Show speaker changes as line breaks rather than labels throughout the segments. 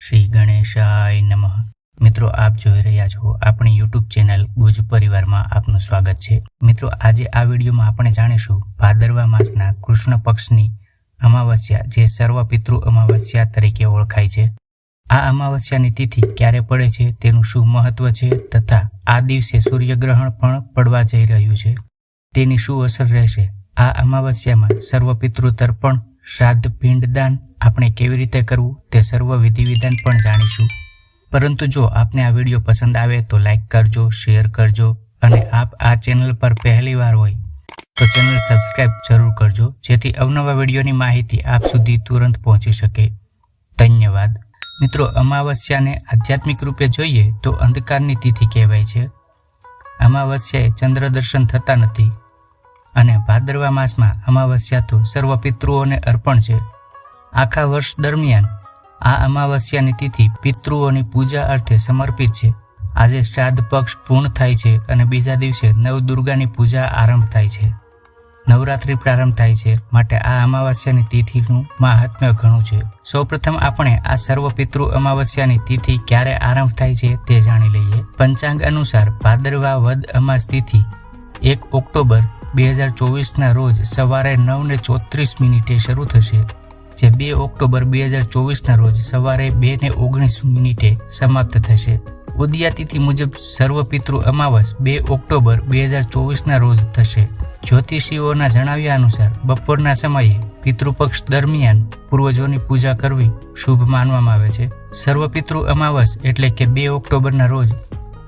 શ્રી ગણેશાય નમઃ. મિત્રો, આપ જોઈ રહ્યા છો આપણી યુટ્યુબ ચેનલ ગુજ પરિવારમાં આપનું સ્વાગત છે. મિત્રો, આજે આ વિડીયોમાં આપણે જાણીશું ભાદરવા માસના કૃષ્ણ પક્ષની અમાવસ્યા જે સર્વ પિતૃ અમાવસ્યા તરીકે ઓળખાય છે. આ અમાવસ્યાની તિથિ ક્યારે પડે છે, તેનું શું મહત્વ છે તથા આ દિવસે સૂર્યગ્રહણ પણ પડવા જઈ રહ્યું છે. તેની શું અસર રહેશે? આ અમાવસ્યામાં સર્વ પિતૃ તર્પણ શ્રાદ્ધ પિંડદાન આપણે કેવી રીતે કરવું તે સર્વ વિધિ વિધાન પણ જાણીશું. પરંતુ જો આપને આ વીડિયો પસંદ આવે તો લાઇક કરજો, શેર કરજો અને આપ આ ચેનલ પર પહેલીવાર હોય તો ચેનલ સબસ્ક્રાઇબ જરૂર કરજો, જેથી અવનવા વિડીયોની માહિતી આપ સુધી તુરંત પહોંચી શકે. ધન્યવાદ. મિત્રો, અમાવસ્યાને આધ્યાત્મિક રૂપે જોઈએ તો અંધકારની તિથિ કહેવાય છે. અમાવસ્યાએ ચંદ્ર દર્શન થતા નથી. અને ભાદરવા માસમાં અમાવસ્યા તો સર્વ પિતૃઓને અર્પણ છે. આખા વર્ષ દરમિયાન આ અમાવસ્યાની તિથિ પિતૃઓની પૂજા અર્થે સમર્પિત છે. આજે શ્રાદ્ધ પક્ષ પૂર્ણ થાય છે અને બીજા દિવસે નવદુર્ગાની પૂજા આરંભ થાય છે. નવરાત્રિ પ્રારંભ થાય છે માટે આ અમાવસ્યાની તિથિનું મહાત્મ્ય ઘણું છે. સૌપ્રથમ આપણે આ સર્વ પિતૃ અમાવસ્યાની તિથિ ક્યારે આરંભ થાય છે તે જાણી લઈએ. પંચાંગ અનુસાર ભાદરવા વદ અમાસ તિથિ એક ઓક્ટોબર બે હજાર ચોવીસના રોજ સવારે નવને ચોત્રીસ મિનિટે શરૂ થશે, જે બે ઓક્ટોબર બે હજાર ચોવીસના રોજ સવારે બેને ઓગણીસ મિનિટે સમાપ્ત થશે. ઉદયાતિથિ મુજબ સર્વપિતૃ અમાવસ બે ઓક્ટોબર બે હજાર ચોવીસના રોજ થશે. જ્યોતિષીઓના જણાવ્યા અનુસાર, બપોરના સમયે પિતૃપક્ષ દરમિયાન પૂર્વજોની પૂજા કરવી શુભ માનવામાં આવે છે. સર્વપિતૃ અમાવસ એટલે કે બે ઓક્ટોબરના રોજ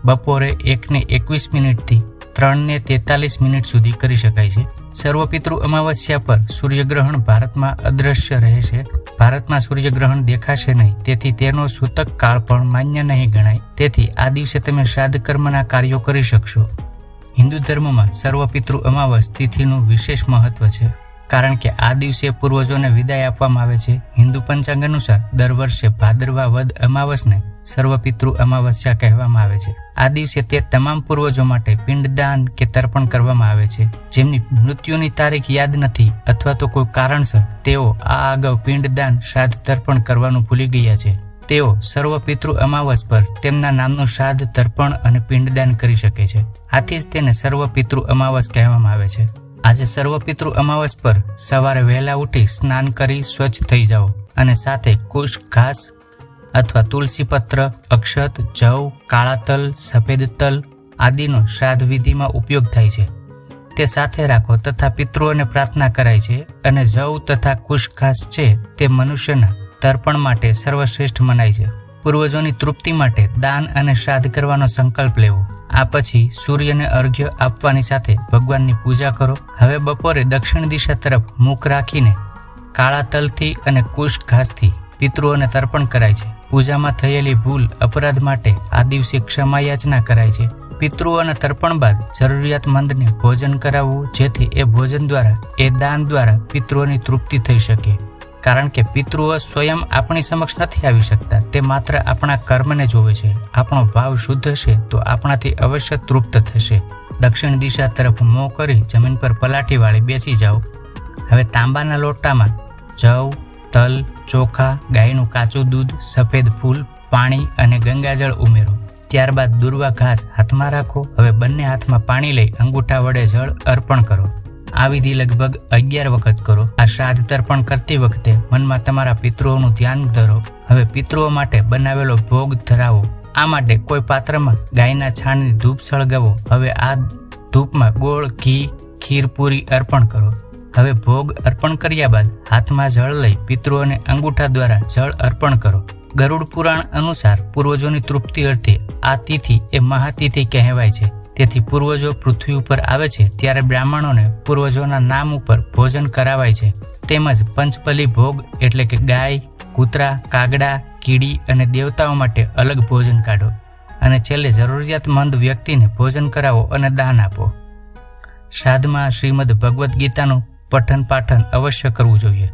બપોરે એકને એકવીસ મિનિટથી ત્રણને તેતાલીસ મિનિટ સુધી કરી શકાય છે. સર્વપિતૃ અમાવસ્યા પર સૂર્યગ્રહણ ભારતમાં અદ્રશ્ય રહેશે ભારતમાં સૂર્યગ્રહણ દેખાશે નહીં, તેથી તેનો સૂતક કાળ પણ માન્ય નહીં ગણાય. તેથી આ દિવસે તમે શ્રાદ્ધ કર્મના કાર્યો કરી શકશો. હિન્દુ ધર્મમાં સર્વપિતૃ અમાવસ તિથિનું વિશેષ મહત્વ છે. કારણ કે આ દિવસે પૂર્વજોને વિદાય આપવામાં આવે છે. હિન્દુ પંચાંગ અનુસાર દર વર્ષે ભાદરવા વદ અમાવસને સર્વપિતૃ અમાવસ્યા કહેવામાં આવે છે. આ દિવસે તે તમામ પૂર્વજો માટે પિંડદાન કે તર્પણ કરવામાં આવે છે. જેમની મૃત્યુની તારીખ યાદ નથી અથવા તો કોઈ કારણસર તેઓ આ અગાઉ પિંડદાન, શ્રાદ્ધ, તર્પણ કરવાનું ભૂલી ગયા છે. તેઓ સર્વપિતૃ અમાવસ પર તેમના નામનું શ્રાદ્ધ, તર્પણ અને પિંડદાન કરી શકે છે. આથી જ તેને સર્વપિતૃ અમાવસ કહેવામાં આવે છે. આજે સર્વપિતૃ અમાવસ પર સવારે વહેલા ઉઠી સ્નાન કરી સ્વચ્છ થઈ જાઓ અને સાથે કુશ, ઘાસ અથવા તુલસી પત્ર અક્ષત, જવ કાળા તલ સફેદ તલ આદિનો શ્રાદ્ધ વિધિમાં ઉપયોગ થાય છે. તે સાથે રાખો તથા પિતૃઓને પ્રાર્થના કરાય છે અને જવ તથા કુશ ઘાસ છે તે મનુષ્યના તર્પણ માટે સર્વશ્રેષ્ઠ મનાય છે. પૂર્વજોની તૃપ્તિ માટે દાન અને શ્રાદ્ધ કરવાનો સંકલ્પ લેવો. આ પછી સૂર્યને અર્ઘ્ય આપવાની સાથે ભગવાનની પૂજા કરો. હવે બપોરે દક્ષિણ દિશા તરફ મુખ રાખીને કાળા તલથી અને કુશ ઘાસથી પિતૃઓને તર્પણ કરાય છે. પૂજામાં થયેલી ભૂલ, અપરાધ માટે આ દિવસે ક્ષમાયાચના કરાય છે. પિતૃઓના તર્પણ બાદ જરૂરિયાતમંદને ભોજન કરાવવું, જેથી એ ભોજન દ્વારા, એ દાન દ્વારા પિતૃઓની તૃપ્તિ થઈ શકે. કારણ કે પિતૃઓ સ્વયં આપણી સમક્ષ નથી આવી શકતા, તે માત્ર આપણા કર્મને જોવે છે. આપણો ભાવ શુદ્ધ હશે, તો આપણાથી અવશ્ય તૃપ્ત થશે. દક્ષિણ દિશા તરફ મોં કરી જમીન પર પલાઠી વાળી બેસી જાઓ. હવે તાંબાના લોટામાં જવ, તલ ચોખા, ગાયનું કાચું દૂધ, સફેદ ફૂલ, પાણી અને ગંગાજળ ઉમેરો. ત્યારબાદ દુર્વા ઘાસ હાથમાં રાખો. હવે બંને હાથમાં પાણી લઈ અંગૂઠા વડે જળ અર્પણ કરો. આ વિધિ લગભગ અગિયાર વખત કરો. આ શ્રાદ્ધ તર્પણ કરતી વખતે મનમાં તમારા પિતૃઓનું ધ્યાન ધરો. હવે પિતૃઓ માટે બનાવેલો ભોગ ધરાવો. આ માટે કોઈ પાત્રમાં ગાયના છાણની ધૂપ સળગાવો. હવે આ ધૂપમાં ગોળ, ઘી, ખીર પૂરી અર્પણ કરો. હવે ભોગ અર્પણ કર્યા બાદ હાથમાં જળ લઈ પિતૃઓને અંગૂઠા દ્વારા જળ અર્પણ કરો. ગરુડ પુરાણ અનુસાર પૂર્વજોની તૃપ્તિ અર્થે આ તિથિ એ મહાતિથિ કહેવાય છે. તેથી પૂર્વજો પૃથ્વી ઉપર આવે છે ત્યારે બ્રાહ્મણોને પૂર્વજોના નામ ઉપર ભોજન કરાવાય છે. તેમજ પંચબલી ભોગ એટલે કે ગાય, કૂતરા, કાગડા, કીડી અને દેવતાઓ માટે અલગ ભોજન કાઢો અને છેલ્લે જરૂરિયાતમંદ વ્યક્તિને ભોજન કરાવો અને દાન આપો. શ્રાદ્ધમાં શ્રીમદ ભગવદ્ ગીતાનું પઠન પાઠન અવશ્ય કરવું જોઈએ.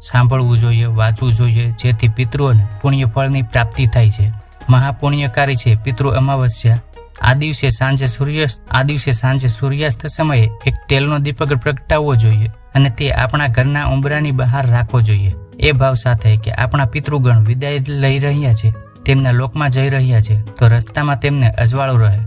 સાંભળવું જોઈએ, વાંચવું જોઈએ, જેથી પિતૃઓને પુણ્યફળની પ્રાપ્તિ થાય છે. મહાપુણ્યકારી છે, પિતૃ અમાવસ્યા. આ દિવસે સાંજે સૂર્યાસ્ત, આ દિવસે સાંજે સૂર્યાસ્ત સમયે એક તેલનો દીપક પ્રગટાવવો જોઈએ અને તે આપણા ઘરના ઉંબરાની બહાર રાખવો જોઈએ. એ ભાવ સાથે કે આપણા પિતૃગણ વિદાય લઈ રહ્યા છે, તેમના લોકમાં જઈ રહ્યા છે, તો રસ્તામાં તેમને અજવાળું રહે.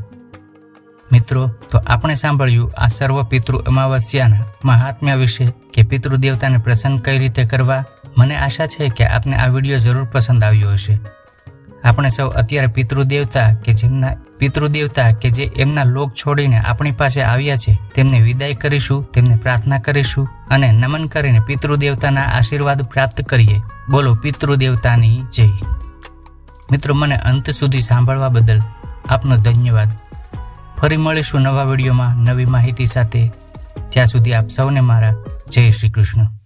મિત્રો, તો આપણે સાંભળ્યું આ સર્વ પિતૃ અમાવસ્યાના મહાત્મ્ય વિશે કે પિતૃ દેવતાને પ્રસન્ન કઈ રીતે કરવા? મને આશા છે કે આપને આ વીડિયો જરૂર પસંદ આવ્યો હશે. આપણે સૌ અત્યારે પિતૃ દેવતા કે જેમના પિતૃ દેવતા કે જે એમના લોક છોડીને આપણી પાસે આવ્યા છે, તેમને વિદાય કરીશું, તેમને પ્રાર્થના કરીશું અને નમન કરીને પિતૃ દેવતાના આશીર્વાદ પ્રાપ્ત કરીએ. બોલો પિતૃ દેવતાની જય. મિત્રો, મને અંત સુધી સાંભળવા બદલ આપનો ધન્યવાદ. ફરી મળીશું નવા વિડીયોમાં નવી માહિતી સાથે. ત્યાં સુધી આપ સૌને મારા જય શ્રી કૃષ્ણ.